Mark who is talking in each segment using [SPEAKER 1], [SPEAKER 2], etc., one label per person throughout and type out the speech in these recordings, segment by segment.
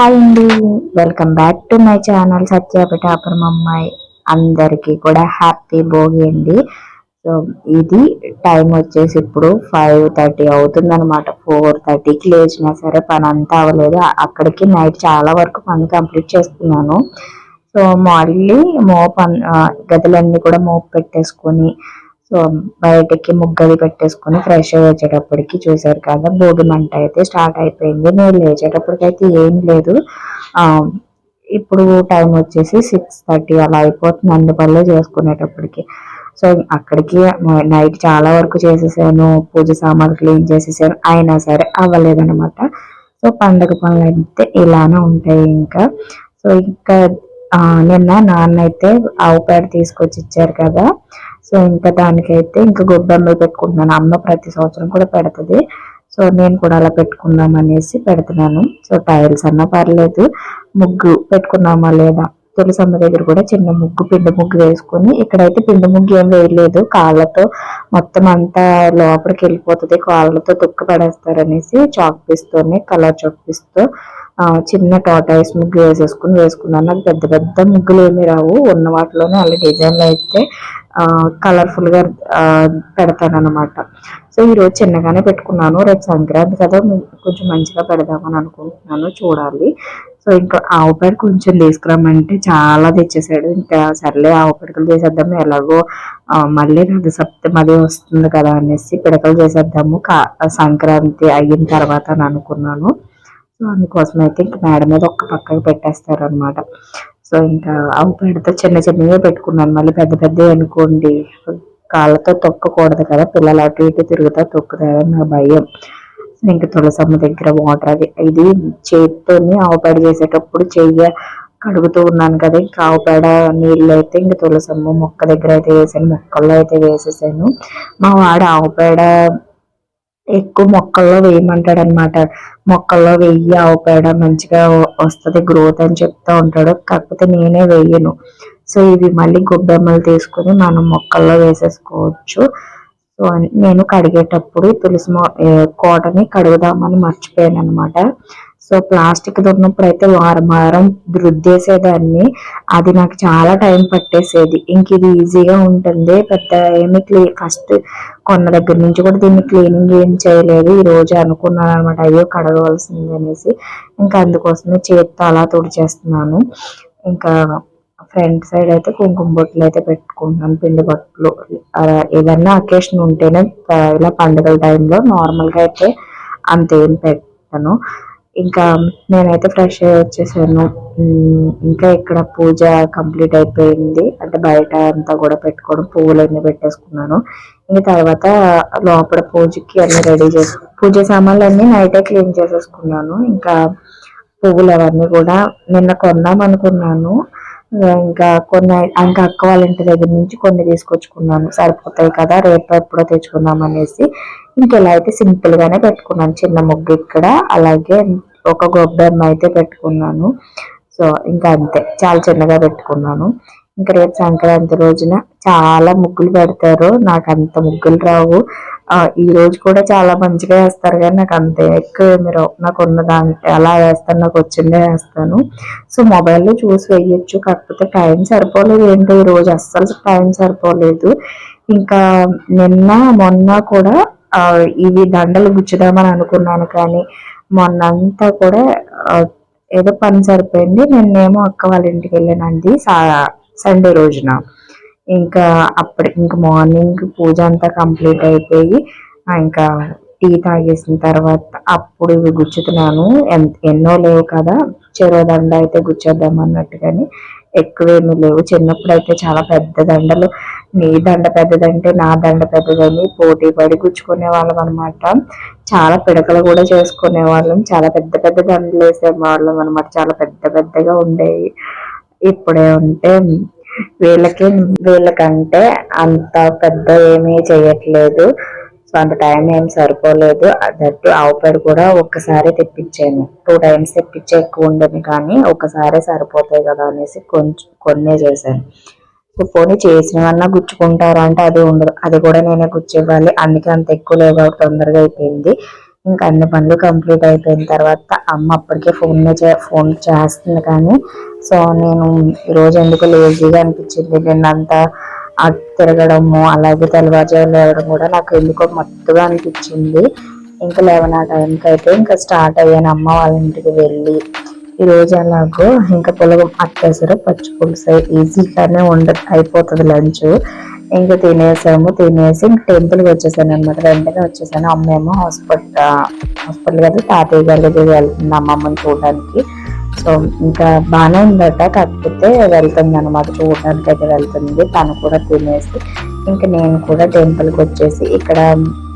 [SPEAKER 1] Hi అండి. Welcome back to my channel సత్యాపిఠాపురం అమ్మాయి అందరికీ కూడా హ్యాపీ భోగి అండి. సో ఇది టైం వచ్చేసి ఇప్పుడు ఫైవ్ థర్టీ అవుతుంది అనమాట ఫోర్ థర్టీకి లేచినా సరే పని అంతా అవ్వలేదు. అక్కడికి నైట్ చాలా వరకు పని కంప్లీట్ చేసుకున్నాను సో మళ్ళీ మోప్ అన్- గదులన్నీ కూడా మోపు పెట్టేసుకొని సో బయటకి ముగ్గది పెట్టేసుకొని ఫ్రెష్ వచ్చేటప్పటికి చూసారు కదా భోగి మంట అయితే స్టార్ట్ అయిపోయింది. నేను లేచేటప్పటికైతే ఏం లేదు. ఇప్పుడు టైం వచ్చేసి సిక్స్ థర్టీ అలా అయిపోతుంది అన్ని చేసుకునేటప్పటికి. సో అక్కడికి నైట్ చాలా వరకు చేసేసాను పూజ సామాన్లు క్లీన్ చేసేసాను అయినా సరే అవ్వలేదన్నమాట. సో పండగ పనులు అయితే ఇలానే ఉంటాయి ఇంకా. సో ఇంకా నిన్న నాన్న అయితే ఆవు పేడ తీసుకొచ్చి ఇచ్చారు కదా సో ఇంకా దానికైతే ఇంకా గొబ్బెమ్మలు పెట్టుకుంటున్నాను. అమ్మ ప్రతి సంవత్సరం కూడా పెడుతుంది. సో నేను కూడా అలా పెట్టుకుందాం అనేసి పెడుతున్నాను. సో టైల్స్ అన్నా పర్లేదు. ముగ్గు పెట్టుకున్నామా లేదా? తులసమ్మ దగ్గర కూడా చిన్న ముగ్గు పిండి ముగ్గు వేసుకొని ఇక్కడైతే పిండి ముగ్గు ఏం వేయలేదు. కాళ్ళతో మొత్తం అంతా లోపలికి వెళ్ళిపోతుంది. కాళ్ళతో తొక్కు పడేస్తారనేసి చాక్ పీస్తోనే కలర్ చాక్ పీస్తో చిన్న టోటాయిస్ ముగ్గు వేసేసుకుని వేసుకున్నాను. నాకు పెద్ద పెద్ద ముగ్గులు ఏమి రావు. ఉన్న వాటిలోనే అలా డిజైన్లు అయితే కలర్ఫుల్గా పెడతాను అనమాట సో ఈ రోజు చిన్నగానే పెట్టుకున్నాను. రేపు సంక్రాంతి కదా కొంచెం మంచిగా పెడదామని అనుకుంటున్నాను. చూడాలి. సో ఇంకా ఆవు పేడ కొంచెం తీసుకురామంటే చాలా తెచ్చేసాడు. ఇంకా సర్లే ఆవు పిడకలు చేసేద్దాము. ఎలాగో మళ్ళీ రథ సప్తమి వస్తుంది కదా అనేసి పిడకలు చేసేద్దాము. కా- సంక్రాంతి అయిన తర్వాత అని అనుకున్నాను. సో అందుకోసం అయితే ఇంకా మేడ మీద ఒక్క పక్కకు పెట్టేస్తారు అనమాట సో ఇంకా ఆవు పేడతో చిన్న చిన్నవే పెట్టుకున్నాను. మళ్ళీ పెద్ద పెద్దవి అనుకోండి. కాళ్ళతో తొక్కకూడదు కదా. పిల్లలు అటు ఇటు తిరుగుతా తొక్కుతారని నా భయం. ఇంకా తులసమ్మ దగ్గర వాటర్ అది ఇది చేతితోని ఆవు పేడ చేసేటప్పుడు చెయ్య కడుగుతూ ఉన్నాను కదా. ఇంకా ఆవు పేడ నీళ్ళు అయితే ఇంకా తులసమ్మ మొక్క దగ్గర అయితే వేసాను. మొక్కల్లో అయితే వేసేసాను. మా వాడు ఆవు పేడ ఎక్కువ మొక్కల్లో వేయమంటాడు అనమాట మొక్కల్లో వెయ్యి ఆవు పేడ మంచిగా వస్తుంది గ్రోత్ అని చెప్తా ఉంటాడు. కాకపోతే నేనే వేయను. సో ఇవి మళ్ళీ గొబ్బెమ్మలు తీసుకొని మనం మొక్కల్లో వేసేసుకోవచ్చు. సో నేను కడిగేటప్పుడు తులసి మొ- కోటని కడుగుదామని మర్చిపోయాను అనమాట సో ప్లాస్టిక్ ఉన్నప్పుడు అయితే వారం వారం రుద్దేసేదాన్ని. అది నాకు చాలా టైం పట్టేసేది. ఇంక ఇది ఈజీగా ఉంటుంది. పెద్ద ఏమి క్లీ ఫస్ట్ కొన్న దగ్గర నుంచి కూడా దీన్ని క్లీనింగ్ ఏం చేయలేదు. ఈ రోజు అనుకున్నాను అనమాట అయ్యో కడగవలసింది అనేసి. ఇంకా అందుకోసమే చేత్తో అలా తుడిచేస్తున్నాను. ఇంకా ఫ్రంట్ సైడ్ అయితే కుంకుమ బొట్లు అయితే పెట్టుకుంటున్నాను. పిండి బొట్లు ఏదన్నా అకేషన్ ఉంటేనే ఇలా పండుగల టైంలో నార్మల్గా అయితే అంతేం పెట్టను. ఇంకా నేనైతే ఫ్రెష్ అయ్యి వచ్చేసాను. ఇంకా ఇక్కడ పూజ కంప్లీట్ అయిపోయింది. అంటే బయట అంతా కూడా పెట్టుకోవడం పువ్వులు అన్నీ పెట్టేసుకున్నాను. ఇంకా తర్వాత లోపల పూజకి అన్ని రెడీ చేసు పూజ సామాన్లు అన్నీ నైటే క్లీన్ చేసేసుకున్నాను. ఇంకా పువ్వులు అవన్నీ కూడా నిన్న కొందాం అనుకున్నాను. ఇంకా కొన్ని ఇంకా అక్క వాళ్ళ ఇంటి దగ్గర నుంచి కొన్ని తీసుకొచ్చుకున్నాను. సరిపోతాయి కదా రేపు ఎప్పుడో తెచ్చుకుందాం అనేసి. ఇంకా ఇలా అయితే సింపుల్ గానే పెట్టుకున్నాను. చిన్న ముగ్గు ఇక్కడ అలాగే ఒక గొబ్బెమ్మ అయితే పెట్టుకున్నాను. సో ఇంకా అంతే. చాలా చిన్నగా పెట్టుకున్నాను. ఇంకా రేపు సంక్రాంతి రోజున చాలా ముగ్గులు పెడతారు. నాకు అంత ముగ్గులు రావు. ఈ రోజు కూడా చాలా మంచిగా వేస్తారు కానీ నాకు అంత ఎక్కువ మీరు నాకు ఉన్న దాని ఎలా వేస్తాను నాకు వచ్చిందే వేస్తాను. సో మొబైల్లో చూసి వేయచ్చు. కాకపోతే టైం సరిపోలేదు. ఏంటో? ఈ రోజు అస్సలు టైం సరిపోలేదు. ఇంకా నిన్న మొన్న కూడా ఇవి దండలు గుచ్చుదామని అనుకున్నాను కానీ మొన్న అంతా కూడా ఏదో పని సరిపోయింది. నిన్నేమో అక్క వాళ్ళ ఇంటికి వెళ్ళానండి సండే రోజున. ఇంకా అప్పుడు ఇంకా మార్నింగ్ పూజ అంతా కంప్లీట్ అయిపోయి ఇంకా టీ తాగేసిన తర్వాత అప్పుడు ఇవి గుచ్చుతున్నాను. ఎన్నో లేవు కదా చెరో దండ అయితే గుచ్చేద్దాం అన్నట్టుగాని ఎక్కువేమీ లేవు. చిన్నప్పుడు అయితే చాలా పెద్ద దండలు నీ దండ పెద్దదంటే నా దండ పెద్దదని పోటీ పడి గుచ్చుకునే వాళ్ళం అనమాట చాలా పిడకలు కూడా చేసుకునే వాళ్ళం. చాలా పెద్ద పెద్ద దండలు వేసే వాళ్ళం అనమాట చాలా పెద్ద పెద్దగా ఉండేవి. ఇప్పుడే ఉంటే వీళ్ళకి వీళ్ళకంటే అంత పెద్ద ఏమీ చేయట్లేదు సో అంత టైం ఏం సరిపోలేదు. దట్టు ఆవు పేడ కూడా ఒక్కసారి తెప్పించాను. టూ టైమ్స్ తెప్పించే ఎక్కువ ఉండదు కానీ ఒక్కసారే సరిపోతాయి కదా అనేసి కొంచెం కొన్నే చేశాను. పోనీ చేసినవన్నా గుచ్చుకుంటారా అంటే అది ఉండదు. అది కూడా నేనే గుచ్చివ్వాలి. అందుకే అంత ఎక్కువ లేవు తొందరగా అయిపోయింది. ఇంకా అన్ని పనులు కంప్లీట్ అయిపోయిన తర్వాత అమ్మ అప్పటికే ఫోన్ ఫోన్ చేస్తుంది కానీ సో నేను ఈరోజు ఎందుకు లేజీగా అనిపించింది? నిన్నంతా తిరగడము అలాగే తెల్లవారుజాము లేవడం కూడా నాకు ఎందుకో మత్తుగా అనిపించింది. ఇంకా లేవనా టైంకి అయితే ఇంకా స్టార్ట్ అయ్యాను. అమ్మ వాళ్ళ ఇంటికి వెళ్ళి ఈ రోజు ఇంకా పులగం అట్టేసారు పచ్చి పులుసు ఈజీగానే ఉండ అయిపోతుంది లంచ్. ఇంకా తినేసాము. తినేసి ఇంక టెంపుల్కి వచ్చేసాను అనమాట వెంటనే వచ్చేసాను. అమ్మేమో హాస్పిటల్ హాస్పిటల్ కదా తాతయ్య గారి దగ్గర వెళ్తుంది అమ్మమ్మని చూడడానికి. సో ఇంకా బాగానే ఉందట. కాకపోతే వెళ్తుంది అనమాట చూడడానికి అయితే వెళ్తుంది. తను కూడా తినేసి ఇంకా నేను కూడా టెంపుల్కి వచ్చేసి ఇక్కడ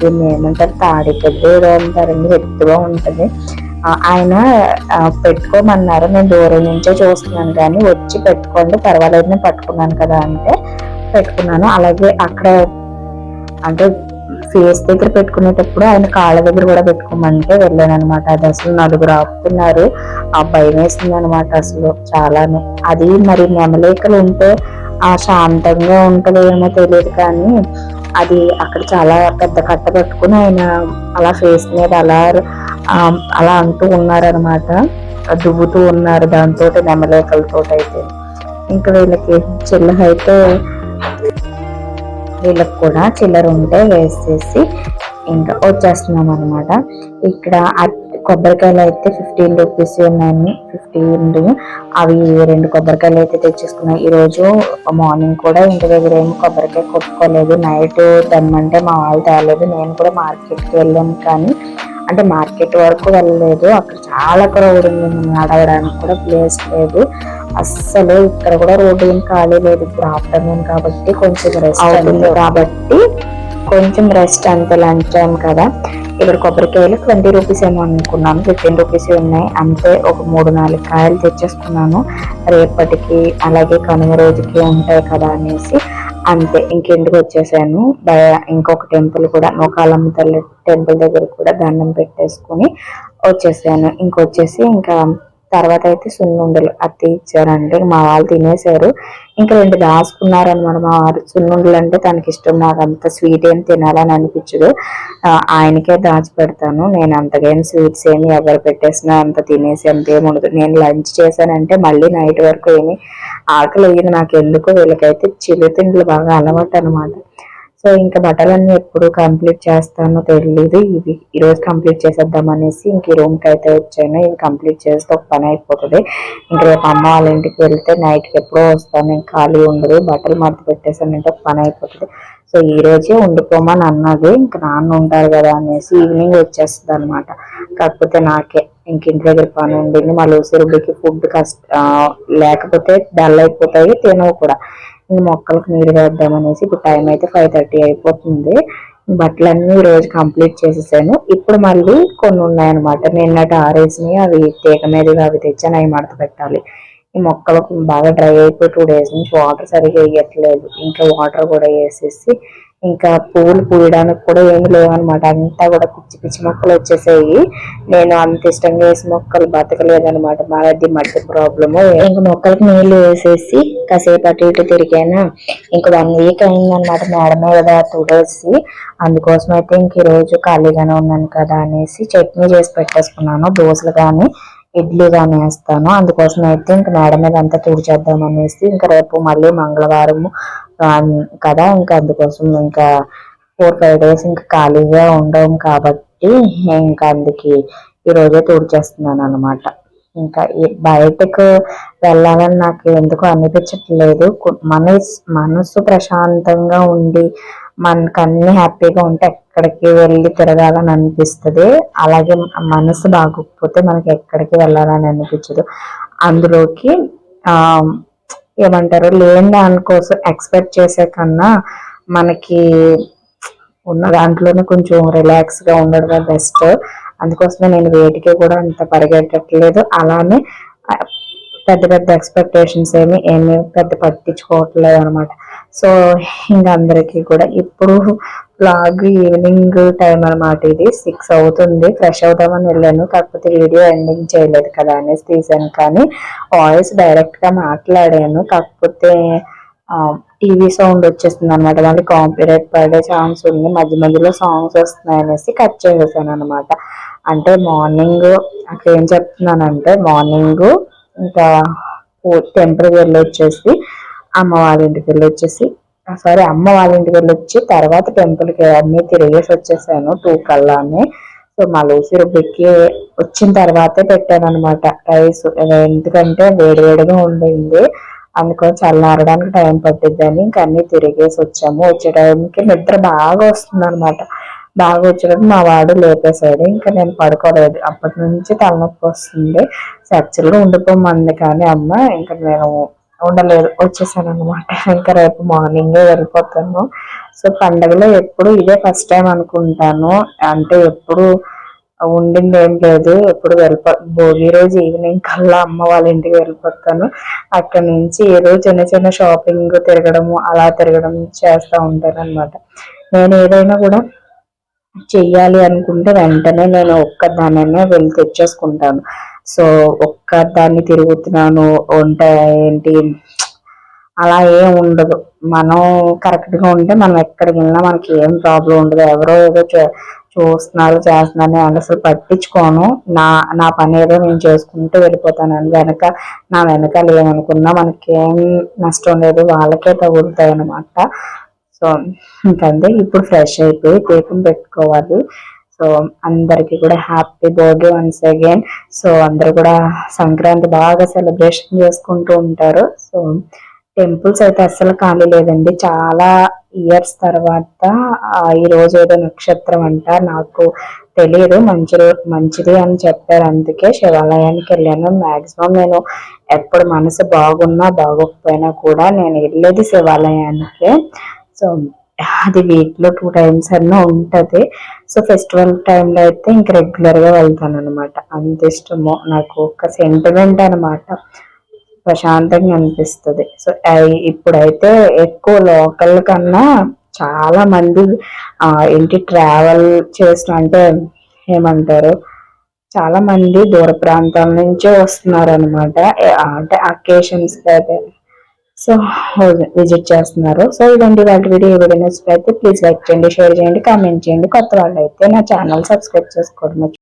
[SPEAKER 1] దీన్ని ఏమంటారు? తాడి పెద్ద ఏదో అంటారండి. ఎత్తుగా ఉంటుంది. ఆయన పెట్టుకోమన్నారు. నేను దూరం నుంచే చూస్తున్నాను కానీ వచ్చి పెట్టుకోండి పర్వాలేదు నేను పట్టుకున్నాను కదా అంటే పెట్టుకున్నాను. అలాగే అక్కడ అంటే ఫేస్ దగ్గర పెట్టుకునేటప్పుడు ఆయన కాళ్ళ దగ్గర కూడా పెట్టుకోమంటే వెళ్ళాను అనమాట అది అసలు నలుగురు ఆపుతున్నారు. ఆ భయం వేసింది అనమాట అసలు చాలానే. అది మరి నెమలేకలు ఉంటే ఆ శాంతంగా ఉంటుందో తెలియదు కానీ అది అక్కడ చాలా పెద్ద కట్ట పెట్టుకుని ఆయన అలా ఫేస్ మీద అలా అలా అంటూ ఉన్నారనమాట దువ్వుతూ ఉన్నారు దాంతో నెమలేకలతో అయితే ఇంకా వీళ్ళకి చిల్లర అయితే వీళ్ళకి కూడా చిల్లర ఉంటే వేసేసి ఇంకా వచ్చేస్తున్నాం అనమాట ఇక్కడ కొబ్బరికాయలు అయితే ఫిఫ్టీన్ రూపీస్ ఉన్నాయి ఫిఫ్టీన్ అవి రెండు కొబ్బరికాయలు అయితే తెచ్చేసుకున్నాయి ఈరోజు మార్నింగ్ కూడా ఇంటి దగ్గర ఏమి కొబ్బరికాయ కొట్టుకోలేదు. నైట్ తెమ్మంటే మా వాళ్ళు తేలేదు. నేను కూడా మార్కెట్కి వెళ్ళాను కానీ అంటే మార్కెట్ వరకు వెళ్ళలేదు. అక్కడ చాలా క్రౌడ్ ఉంది. నడవడానికి కూడా ప్లేస్ లేదు. అస్సలు ఇక్కడ కూడా రోడ్డు ఏం ఖాళీ లేదు. ఇప్పుడు ఆఫ్టర్నూన్ కాబట్టి కొంచెం రెస్ట్ అవుతుంది కాబట్టి కొంచెం రెస్ట్ అంతే లంచ్ టైం కదా. ఇక్కడ కొబ్బరికాయలు ట్వంటీ రూపీస్ ఏమో అనుకున్నాను. ఫిఫ్టీన్ రూపీస్ ఉన్నాయి. అంతే ఒక మూడు నాలుగు కాయలు తెచ్చేసుకున్నాను. రేపటికి అలాగే కనుమ రోజుకి ఉంటాయి కదా అనేసి అంతే ఇంకెందుకు వచ్చేసాను. బయ- ఇంకొక టెంపుల్ కూడా నూకాలమ్మ తల్లి టెంపుల్ దగ్గర కూడా దండం పెట్టేసుకుని వచ్చేసాను. ఇంకొచ్చేసి ఇంకా తర్వాత అయితే సున్నుండలు. అత్తి ఇచ్చారంటే మా వాళ్ళు తినేశారు. ఇంకా రెండు దాచుకున్నారు అనమాట మా వారు. సున్నుండలు అంటే తనకి ఇష్టం నాకు అంత స్వీట్ ఏం తినాలని అనిపించదు. ఆయనకే దాచి పెడతాను. నేను అంతగా స్వీట్స్ ఏమి ఎవరు పెట్టేసినా అంత తినేసి అంత ఏమి ఉండదు. నేను లంచ్ చేశానంటే మళ్ళీ నైట్ వరకు ఏమి ఆకలి వేయదు. నాకు ఎందుకు వీళ్ళకైతే చిరు తిండ్లు బాగా అలవాటు అనమాట సో ఇంకా బట్టలన్నీ ఎప్పుడు కంప్లీట్ చేస్తానో తెలియదు ఇవి ఈరోజు కంప్లీట్ చేసేద్దాం అనేసి ఇంక ఈ రూమ్కి అయితే వచ్చాను. ఇవి కంప్లీట్ చేస్తే ఒక పని అయిపోతుంది. ఇంక రేపు అమ్మ వాళ్ళ ఇంటికి వెళ్తే నైట్కి ఎప్పుడో వస్తాను. ఇంకా ఖాళీ ఉండదు. బట్టలు మడత పెట్టేసానంటే ఒక పని అయిపోతుంది. సో ఈ రోజే ఉండిపోమని అన్నది. ఇంకా నాన్న ఉంటారు కదా అనేసి ఈవినింగ్ వచ్చేస్తుంది అనమాట కాకపోతే నాకే ఇంక ఇంటి దగ్గర పని ఉండింది. మళ్ళీ ఉసిరుడికి ఫుడ్ కష్ట లేకపోతే డల్ అయిపోతాయి తినవు కూడా. మొక్కలకు నీరు వేద్దామనేసి ఇప్పుడు టైం అయితే ఫైవ్ థర్టీ అయిపోతుంది. బట్టలన్నీ ఈ రోజు కంప్లీట్ చేసేసాను. ఇప్పుడు మళ్ళీ కొన్ని ఉన్నాయన్నమాట. నిన్నటి ఆరేసినవి అవి తీగ మీదగా అవి తెచ్చాను. అవి మడత పెట్టాలి. ఈ మొక్కలకు బాగా డ్రై అయిపోయి టూ డేస్ నుంచి వాటర్ సరిగా వేయట్లేదు. ఇంకా వాటర్ కూడా వేసేసి ఇంకా పూలు పూయడానికి కూడా ఏమి లేవన్నమాట. అంతా కూడా పిచ్చి పిచ్చి మొక్కలు వచ్చేసాయి. నేను అంత ఇష్టంగా వేసి మొక్కలు బతకలేదనమాట మాది మట్టి ప్రాబ్లము. ఇంక మొక్కలకు నీళ్ళు వేసేసి కాసేపు అటు ఇటు తిరిగాను. ఇంక వన్ వీక్ అయిందనమాట మేడం మీద టూ డేస్ అందుకోసం అయితే ఇంక ఈరోజు ఖాళీగానే ఉన్నాను కదా అనేసి చట్నీ చేసి పెట్టేసుకున్నాను. దోశలు కానీ ఇడ్లీ కానీ వేస్తాను. అందుకోసం అయితే ఇంక మేడం మీద అంతా తుడిచేద్దాం అనేసి ఇంకా రేపు మళ్ళీ మంగళవారం కదా ఇంకా అందుకోసం ఇంకా ఫోర్ ఫైవ్ డేస్ ఇంకా ఖాళీగా ఉండవు కాబట్టి ఇంకా అందుకే ఈరోజే రోజే తుడిచేస్తున్నాను అనమాట ఇంకా బయటకు వెళ్ళాలని నాకు ఎందుకు అనిపించట్లేదు. మన మనస్ మనసు ప్రశాంతంగా ఉండి మనకు అన్ని హ్యాపీగా ఉంటే ఎక్కడికి వెళ్ళి తిరగాలని అనిపిస్తుంది. అలాగే మనసు బాగోకపోతే మనకి ఎక్కడికి వెళ్ళాలని అనిపించదు. అందులోకి ఏమంటారు లేని దానికోసం ఎక్స్పెక్ట్ చేసే కన్నా మనకి ఉన్న దాంట్లోనే కొంచెం రిలాక్స్గా ఉండడమే బెస్ట్ అందుకోసమే నేను వేటికి కూడా అంత పరిగెట్టట్లేదు. అలానే పెద్ద పెద్ద ఎక్స్పెక్టేషన్స్ ఏమి ఏమి పెద్ద పట్టించుకోవట్లేదు అనమాట సో ఇంకా అందరికీ కూడా ఇప్పుడు బ్లాగ్ ఈవినింగ్ టైం అనమాట ఇది. సిక్స్ అవుతుంది. ఫ్రెష్ అవుతామని వెళ్ళాను. కాకపోతే వీడియో ఎండింగ్ చేయలేదు కదా అనేసి తీసాను. కానీ వాయిస్ డైరెక్ట్గా మాట్లాడాను. కాకపోతే టీవీ సౌండ్ వచ్చేస్తుంది అనమాట మళ్ళీ కాంపీరేట్ పడే ఛాన్స్ ఉంది. మధ్య మధ్యలో సాంగ్స్ వస్తున్నాయి అనేసి కట్ చేసేసాను అనమాట అంటే మార్నింగ్ అక్కడ ఏం చెప్తున్నానంటే మార్నింగ్ ఇంకా టెంపుల్కి వెళ్ళి వచ్చేసి అమ్మ వాళ్ళ ఇంటికి వెళ్ళి వచ్చేసి సారీ అమ్మ వాళ్ళ ఇంటికి వెళ్ళి వచ్చి తర్వాత టెంపుల్కి అన్ని తిరిగేసి వచ్చేసాను టూ కల్లానే సో మా లూసి రుబ్బికి వచ్చిన తర్వాతే పెట్టాను అనమాట రైస్ ఎందుకంటే వేడివేడిగా ఉండింది. అందుకని చల్లారడానికి టైం పట్టిద్దని ఇంకా అన్ని తిరిగేసి వచ్చాము. వచ్చే టైంకి నిద్ర బాగా వస్తుంది అనమాట బాగా వచ్చినప్పుడు మా వాడు లేపేశాడు. ఇంకా నేను పడుకోలేదు. అప్పటి నుంచి తలనొప్పి వస్తుంది. యాక్చువల్గా ఉండిపోమంది కానీ అమ్మ ఇంకా నేను ఉండలేదు. వచ్చేసాను అనమాట ఇంకా రేపు మార్నింగే వెళ్ళిపోతాను. సో పండగలో ఎప్పుడు ఇదే ఫస్ట్ టైం అనుకుంటాను. అంటే ఎప్పుడు ఉండింది ఏం లేదు. ఎప్పుడు వెళ్ళిపో భోగి రోజు ఈవినింగ్ కల్లా అమ్మ వాళ్ళ ఇంటికి వెళ్ళిపోతాను. అక్కడ నుంచి ఏదో చిన్న చిన్న షాపింగ్ తిరగడము అలా తిరగడం చేస్తూ ఉంటాను అనమాట నేను ఏదైనా కూడా చెయ్యాలి అనుకుంటే వెంటనే నేను ఒక్కదానైనా వెళ్ళి తెచ్చేసుకుంటాను. సో ఒక్క దాన్ని తిరుగుతున్నాను వంట ఏంటి? అలా ఏం ఉండదు. మనం కరెక్ట్గా ఉంటే మనం ఎక్కడికి వెళ్ళినా మనకి ఏం ప్రాబ్లం ఉండదు. ఎవరో ఏదో చూస్తున్నారు చేస్తున్నారు అని అసలు పట్టించుకోను. నా నా పని ఏదో నేను చేసుకుంటూ వెళ్ళిపోతాను వెనక నా వెనకాల ఏమనుకున్నా మనకి ఏం నష్టం లేదు. వాళ్ళకే తగులుతాయి అనమాట సో ఇంకంతే. ఇప్పుడు ఫ్రెష్ అయిపోయి దీపం పెట్టుకోవాలి. సో అందరికి కూడా happy birthday once again so అందరు కూడా సంక్రాంతి బాగా సెలబ్రేషన్ చేసుకుంటూ ఉంటారు. సో టెంపుల్స్ అయితే అస్సలు ఖాళీ లేదండి. చాలా ఇయర్స్ తర్వాత ఈ రోజు ఏదో నక్షత్రం అంట నాకు తెలియదు మంచి మంచిది అని చెప్పారు. అందుకే శివాలయానికి వెళ్ళాను. మాక్సిమం నేను ఎప్పుడు మనసు బాగున్నా బాగోకపోయినా కూడా నేను వెళ్ళేది శివాలయానికి. సో అది వీక్లో టూ టైమ్స్ అన్నా ఉంటది. సో ఫెస్టివల్ టైంలో అయితే ఇంక రెగ్యులర్గా వెళ్తాను అనమాట అంత ఇష్టము. నాకు ఒక సెంటిమెంట్ అనమాట ప్రశాంతంగా అనిపిస్తుంది. సో ఇప్పుడైతే ఎక్కువ లోకల్ కన్నా చాలా మంది ఏంటి ట్రావెల్ చేసిన అంటే ఏమంటారు? చాలా మంది దూర ప్రాంతాల నుంచే వస్తున్నారు అనమాట అంటే అకేషన్స్ అయితే. సో విజిట్ చేస్తున్నారు. సో ఇదండి వాళ్ళ వీడియో ఏ వీడియో నచ్చినట్లయితే ప్లీజ్ లైక్ చేయండి షేర్ చేయండి కామెంట్ చేయండి. కొత్త వాళ్ళు అయితే నా ఛానల్ సబ్స్క్రైబ్ చేసుకోవడం